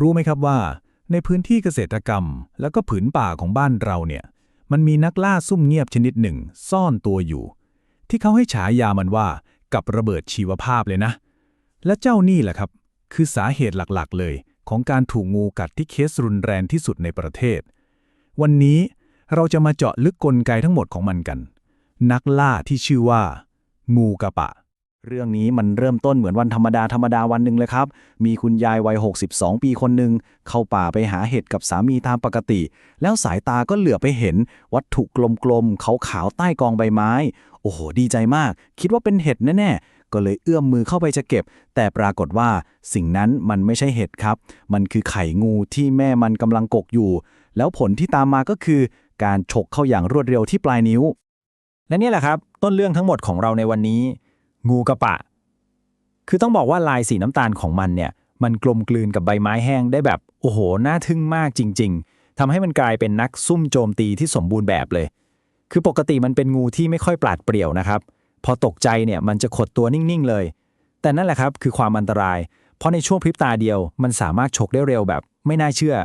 รู้ไหมครับว่า ในพื้นที่เกษตรกรรม แล้วก็ผืนป่าของบ้านเราเนี่ย มันมีนักล่าซุ่มเงียบชนิดหนึ่ง ซ่อนตัวอยู่ ที่เขาให้ฉายามันว่า กับระเบิดชีวภาพเลยนะ และเจ้านี่แหละครับ คือสาเหตุหลักๆ เลย ของการถูกงูกัดที่เคสรุนแรงที่สุดในประเทศ วันนี้เราจะมาเจาะลึกกลไกทั้งหมดของมันกัน นักล่าที่ชื่อว่า งูกระปะ เรื่องนี้มันเริ่มต้นเหมือนวันธรรมดาธรรมดาวันหนึ่งเลยครับ มีคุณยายวัย 62 ปีคนหนึ่งเข้าป่าไปหาเห็ดกับสามีตามปกติ แล้วสายตาก็เหลือไปเห็น วัตถุกลมๆขาวๆใต้กองใบไม้ โอ้โห ดีใจมาก คิดว่าเป็นเห็ดแน่ๆ ก็เลยเอื้อมมือเข้าไปจะเก็บ แต่ปรากฏว่าสิ่งนั้นมันไม่ใช่เห็ดครับ มันคือไข่งูที่แม่มันกำลังกกอยู่ แล้วผลที่ตามมาก็คือ การฉกเข้าอย่างรวดเร็วที่ปลายนิ้ว และนี่แหละครับ ต้นเรื่องทั้งหมดของเราในวันนี้ งูกระปะ คือต้องบอกว่าลายสีน้ำตาลของมันเนี่ยมันกลมกลืนกับใบไม้แห้งได้แบบโอ้โหน่าทึ่งมากจริง ๆทำให้มันกลายเป็นนักซุ่มโจมตีที่สมบูรณ์แบบเลย คือปกติมันเป็นงูที่ไม่ค่อยปราดเปรี่ยวนะครับ พอตกใจเนี่ยมันจะขดตัวนิ่งๆเลย แต่นั่นแหละครับคือความอันตราย เพราะในช่วงพริบตาเดียว มันสามารถฉกได้เร็วแบบ ไม่น่าเชื่อ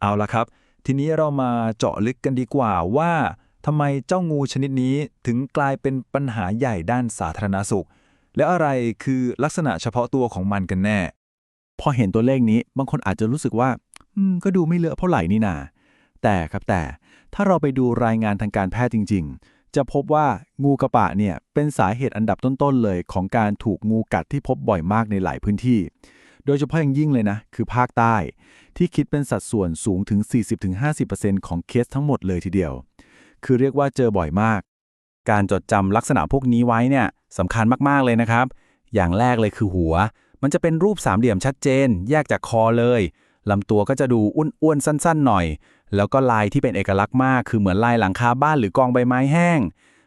เอาละครับ ทีนี้เรามาเจาะลึกกันดีกว่าว่า ทำไมเจ้างูชนิดนี้ถึงกลายเป็นปัญหาใหญ่ด้านสาธารณสุข และอะไรคือลักษณะเฉพาะตัวของมันกันแน่ พอเห็นตัวเลขนี้บางคนอาจจะรู้สึกว่า อืม ก็ดูไม่เลอะเท่าไหร่นี่นา แต่ครับแต่ถ้าเราไปดูรายงานทางการแพทย์จริง ๆ จะพบว่างูกระปะเนี่ยเป็นสาเหตุอันดับต้นๆเลยของการถูกงูกัดที่พบบ่อยมากในหลายพื้นที่ โดยเฉพาะอย่างยิ่งเลยนะ คือภาคใต้ ที่คิดเป็นสัดส่วนสูงถึง 40-50%ของเคสทั้งหมดเลยทีเดียว คือเรียกว่าเจอบ่อยมาก การจดจำลักษณะพวกนี้ไว้เนี่ยสำคัญมากๆเลยนะครับ อย่างแรกเลยคือหัว มันจะเป็นรูปสามเหลี่ยมชัดเจน แยกจากคอเลยลำตัวก็จะดูอ้วนๆสั้น ๆ หน่อย แล้วก็ลายที่เป็นเอกลักษณ์มาก คือเหมือนลายหลังคาบ้านหรือกองใบไม้แห้ง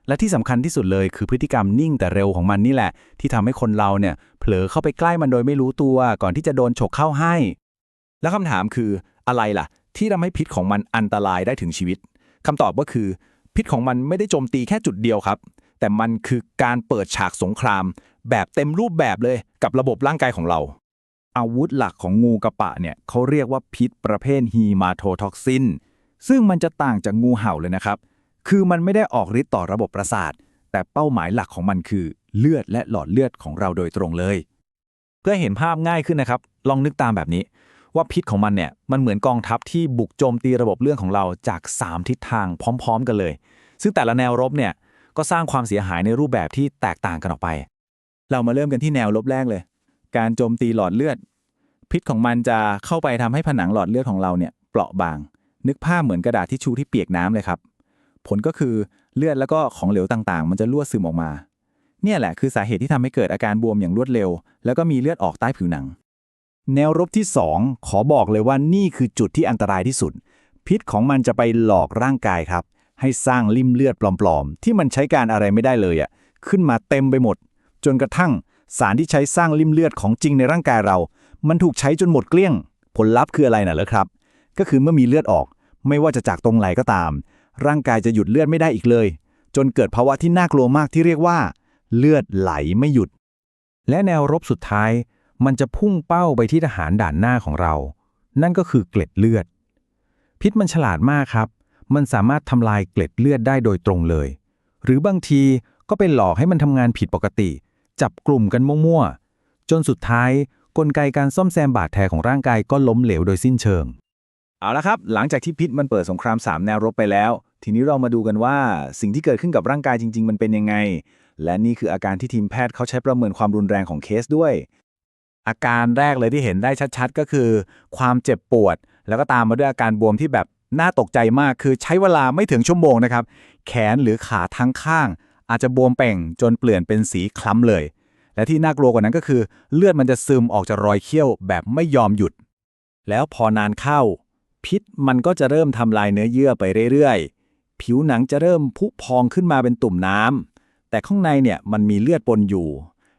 และที่สำคัญที่สุดเลยคือพฤติกรรมนิ่งแต่เร็วของมันนี่แหละ ที่ทำให้คนเราเนี่ยเผลอเข้าไปใกล้มันโดยไม่รู้ตัว ก่อนที่จะโดนฉกเข้าให้ แล้วคำถามคืออะไรล่ะ ที่ทำให้พิษของมันอันตรายได้ถึงชีวิต คำตอบก็คือ พิษของมันไม่ได้โจมตีแค่จุดเดียวครับ แต่มันคือการเปิดฉากสงคราม แบบเต็มรูปแบบเลยกับระบบร่างกายของเรา อาวุธหลักของงูกระปะเนี่ยเขาเรียกว่าพิษประเภทฮีมาโทท็อกซินซึ่งมันจะต่างจากงูเห่าเลยนะครับ คือมันไม่ได้ออกฤทธิ์ต่อระบบประสาท แต่เป้าหมายหลักของมันคือ เลือดและหลอดเลือดของเราโดยตรงเลย เพื่อเห็นภาพง่ายขึ้นนะครับ ลองนึกตามแบบนี้ ว่าพิษของมันเนี่ยมันเหมือนกองทัพที่บุกโจมตีระบบเลือดของเราจาก 3 ทิศทางพร้อม ๆ กันเลย ซึ่งแต่ละแนวรบเนี่ยก็สร้างความเสียหายในรูปแบบที่แตกต่างกันออกไป เรามาเริ่มกันที่แนวรบแรกเลย การโจมตีหลอดเลือด พิษของมันจะเข้าไปทำให้ผนังหลอดเลือดของเราเนี่ยเปราะบาง นึกภาพเหมือนกระดาษทิชชู่ที่เปียกน้ำเลยครับ ผลก็คือเลือดแล้วก็ของเหลวต่างๆ มันจะรั่วซึมออกมา เนี่ยแหละคือสาเหตุที่ทำให้เกิดอาการบวมอย่างรวดเร็ว แล้วก็มีเลือดออกใต้ผิวหนัง แนวรบที่ 2 ขอบอกเลยว่านี่คือจุดที่อันตรายที่สุด พิษของมันจะไปหลอกร่างกายครับ ให้สร้างลิ่มเลือดปลอมๆ ที่มันใช้การอะไรไม่ได้เลยอะขึ้นมาเต็มไปหมด จนกระทั่งสารที่ใช้สร้างลิ่มเลือดของจริงในร่างกายเรา มันถูกใช้จนหมดเกลี้ยง ผลลัพธ์คืออะไรน่ะเหรอครับ ก็คือเมื่อมีเลือดออก ไม่ว่าจะจากตรงไหนก็ตาม ร่างกายจะหยุดเลือดไม่ได้อีกเลย จนเกิดภาวะที่น่ากลัวมากที่เรียกว่า เลือดไหลไม่หยุด และแนวรบสุดท้าย มันจะพุ่งเป้าไปที่ทหารด่านหน้าของเรา นั่นก็คือเกล็ดเลือด พิษมันฉลาดมากครับ มันสามารถทำลายเกล็ดเลือดได้โดยตรงเลย หรือบางทีก็ไปหลอกให้มันทำงานผิดปกติ จับกลุ่มกันมั่วๆ จนสุดท้ายกลไกการซ่อมแซมบาดแผลของร่างกายก็ล้มเหลวโดยสิ้นเชิง เอาละครับ หลังจากที่พิษมันเปิดสงคราม 3 แนวรบไปแล้ว ทีนี้เรามาดูกันว่าสิ่งที่เกิดขึ้นกับร่างกายจริง ๆ มันเป็นยังไง และนี่คืออาการที่ทีมแพทย์เขาใช้ประเมินความรุนแรงของเคสด้วย อาการแรกเลยที่เห็นได้ชัดๆ ก็คือ ความเจ็บปวด แล้วก็ตามมาด้วยอาการบวมที่แบบน่าตกใจมากคือใช้เวลาไม่ถึงชั่วโมงนะครับ แขนหรือขาทั้งข้าง อาจจะบวมเป่งจนเปลี่ยนเป็นสีคล้ำเลย และที่น่ากลัวกว่านั้นก็คือ เลือดมันจะซึมออกจากรอยเขี้ยวแบบไม่ยอมหยุด แล้วพอนานเข้า พิษมันก็จะเริ่มทำลายเนื้อเยื่อไปเรื่อยๆ ผิวหนังจะเริ่มพุพองขึ้นมาเป็นตุ่มน้ำแต่ข้างในเนี่ยมันมีเลือดปนอยู่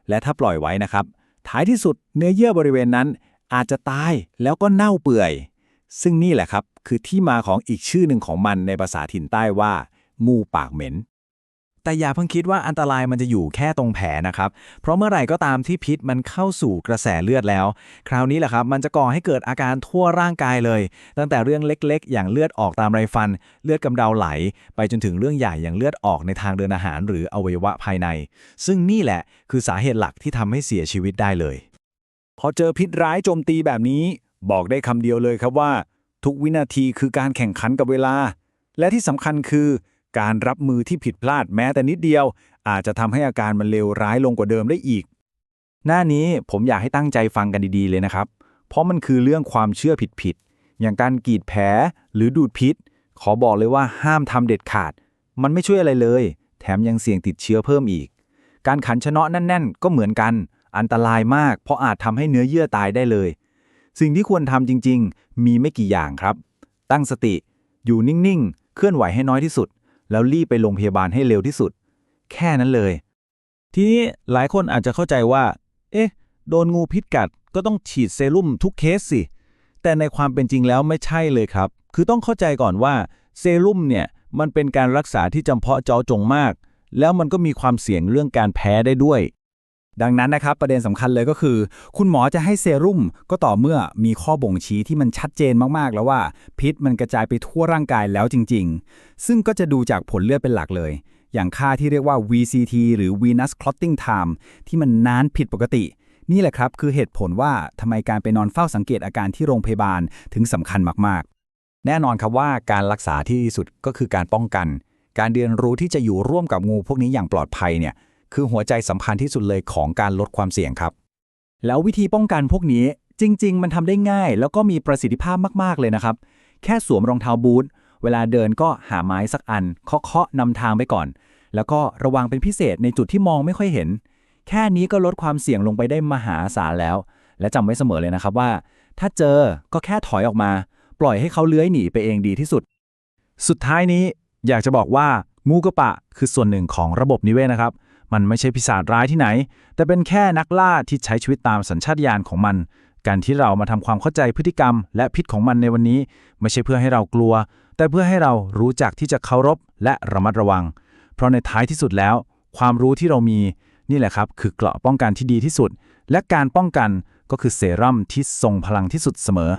และถ้าปล่อยไว้นะครับ ท้ายที่สุดเนื้อเยื่อบริเวณนั้นอาจจะตายแล้วก็เน่าเปื่อย ซึ่งนี่แหละครับ คือที่มาของอีกชื่อหนึ่งของมันในภาษาถิ่นใต้ว่า งูปากเหม็น แต่อย่าเพิ่งคิดว่าอันตรายมันจะอยู่แค่ตรงแผลนะครับ เพราะเมื่อไหร่ก็ตามที่พิษมันเข้าสู่กระแสเลือดแล้ว คราวนี้แหละครับ มันจะก่อให้เกิดอาการทั่วร่างกายเลย ตั้งแต่เรื่องเล็กๆ อย่างเลือดออกตามไรฟัน เลือดกำเดาไหล ไปจนถึงเรื่องใหญ่อย่างเลือดออกในทางเดินอาหาร หรืออวัยวะภายใน ซึ่งนี่แหละคือสาเหตุหลักที่ทำให้เสียชีวิตได้เลย พอเจอพิษร้ายโจมตีแบบนี้ บอกได้คำเดียวเลยครับว่า ทุกวินาทีคือการแข่งขันกับเวลา และที่สำคัญคือ การรับมือที่ผิดพลาดแม้แต่นิดเดียว อาจจะทำให้อาการมันเลวร้ายลงกว่าเดิมได้อีก หน้านี้ผมอยากให้ตั้งใจฟังกันดีๆเลยนะครับ เพราะมันคือเรื่องความเชื่อผิดๆอย่างการกรีดแผลหรือดูดพิษ ขอบอกเลยว่าห้ามทำเด็ดขาด มันไม่ช่วยอะไรเลย แถมยังเสี่ยงติดเชื้อเพิ่มอีก การขันชนะแน่น ๆ ก็เหมือนกัน อันตรายมาก เพราะอาจทำให้เนื้อเยื่อตายได้เลย สิ่งที่ควรทำจริง ๆ มีไม่กี่อย่างครับ ตั้งสติ อยู่นิ่งๆ เคลื่อนไหวให้น้อยที่สุด แล้วรีบไปโรงพยาบาลให้เร็วที่สุด แค่นั้นเลย ทีนี้หลายคนอาจจะเข้าใจว่า เอ๊ะ โดนงูพิษกัดก็ต้องฉีดเซรุ่มทุกเคสสิ แต่ในความเป็นจริงแล้วไม่ใช่เลยครับ คือต้องเข้าใจก่อนว่าเซรุ่มเนี่ยมันเป็นการรักษาที่จำเพาะเจาะจงมาก แล้วมันก็มีความเสี่ยงเรื่องการแพ้ได้ด้วย ดังนั้นนะครับประเด็นสำคัญเลยก็คือ คุณหมอจะให้เซรุ่มก็ต่อเมื่อมีข้อบ่งชี้ที่มันชัดเจนมากๆ แล้วว่า พิษมันกระจายไปทั่วร่างกายแล้วจริง ๆ ซึ่งก็จะดูจากผลเลือดเป็นหลักเลย อย่างค่าที่เรียกว่า VCT หรือ Venous Clotting Time ที่มันนานผิดปกติ นี่แหละครับคือเหตุผลว่าทำไมการไปนอนเฝ้าสังเกตอาการที่โรงพยาบาลถึงสำคัญมากๆ แน่นอนครับว่าการรักษาที่ดีสุดก็คือการป้องกัน การเรียนรู้ที่จะอยู่ร่วมกับงูพวกนี้อย่างปลอดภัยเนี่ย คือหัวใจสำคัญที่สุดเลยของการลดความเสี่ยงครับ แล้ววิธีป้องกันพวกนี้จริง ๆ มันทำได้ง่าย แล้วก็มีประสิทธิภาพมาก ๆ เลยนะครับ แค่สวมรองเท้าบูทเวลาเดินก็หาไม้สักอันเคาะๆนำทางไปก่อน แล้วก็ระวังเป็นพิเศษในจุดที่มองไม่ค่อยเห็น แค่นี้ก็ลดความเสี่ยงลงไปได้มหาศาลแล้ว และจำไว้เสมอเลยนะครับว่า ถ้าเจอก็แค่ถอยออกมา ปล่อยให้เขาเลื้อยหนีไปเองดีที่สุด สุดท้ายนี้อยากจะบอกว่างูกระปะคือส่วนหนึ่งของระบบนิเวศนะครับ มันไม่ใช่พิศาจร้ายที่ไหน แต่เป็นแค่นักล่าที่ใช้ชีวิตตามสัญชาตญาณของมัน การที่เรามาทำความเข้าใจพฤติกรรม และพิษของมันในวันนี้ ไม่ใช่เพื่อให้เรากลัว แต่เพื่อให้เรารู้จักที่จะเคารพและระมัดระวัง เพราะในท้ายที่สุดแล้ว ความรู้ที่เรามีนี่แหละครับคือเกราะป้องกันที่ดีที่สุด และการป้องกันก็คือเซรั่มที่ทรงพลังที่สุดเสมอ